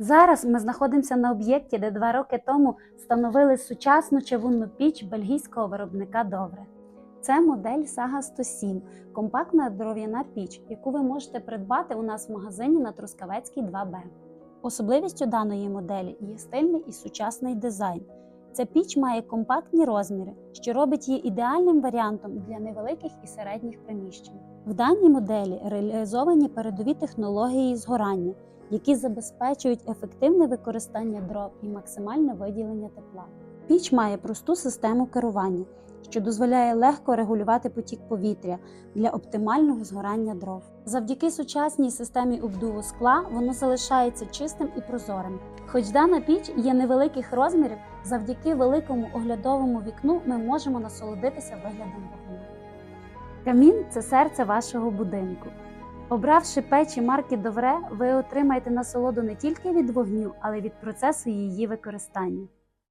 Зараз ми знаходимося на об'єкті, де два роки тому встановили сучасну чавунну піч бельгійського виробника Довре. Це модель Saga 107, компактна дров'яна піч, яку ви можете придбати у нас в магазині на Трускавецькій 2Б. Особливістю даної моделі є стильний і сучасний дизайн. Ця піч має компактні розміри, що робить її ідеальним варіантом для невеликих і середніх приміщень. В даній моделі реалізовані передові технології згорання, які забезпечують ефективне використання дров і максимальне виділення тепла. Піч має просту систему керування, що дозволяє легко регулювати потік повітря для оптимального згорання дров. Завдяки сучасній системі обдуву скла воно залишається чистим і прозорим. Хоч дана піч є невеликих розмірів, завдяки великому оглядовому вікну ми можемо насолодитися виглядом вогню. Камін це серце вашого будинку. Обравши печі марки Довре, ви отримаєте насолоду не тільки від вогню, але й від процесу її використання.